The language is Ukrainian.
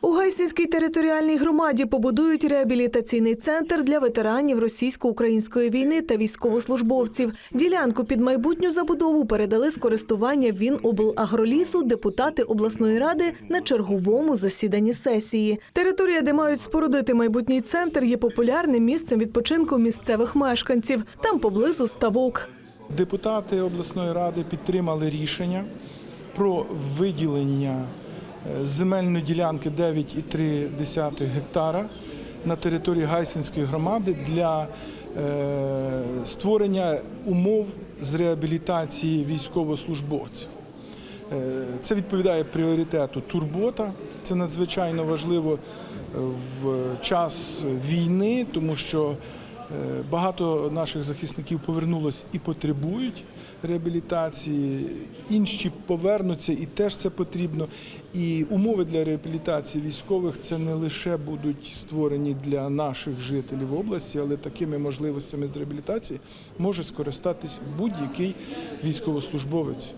У Гайсинській територіальній громаді побудують реабілітаційний центр для ветеранів російсько-української війни та військовослужбовців. Ділянку під майбутню забудову передали з користування Віноблагролісу депутати обласної ради на черговому засіданні сесії. Територія, де мають спорудити майбутній центр, є популярним місцем відпочинку місцевих мешканців. Там поблизу ставок. Депутати обласної ради підтримали рішення про виділення земельної ділянки 9,3 гектара на території Гайсинської громади для е, створення умов з реабілітації військовослужбовців. Е, Це відповідає пріоритету турбота. Це надзвичайно важливо е, в час війни, тому що е, багато наших захисників повернулось і потребують реабілітації. Інші повернуться і теж це потрібно. І умови для реабілітації військових це не лише будуть створені для наших жителів області, але такими можливостями з реабілітації може скористатись будь-який військовослужбовець.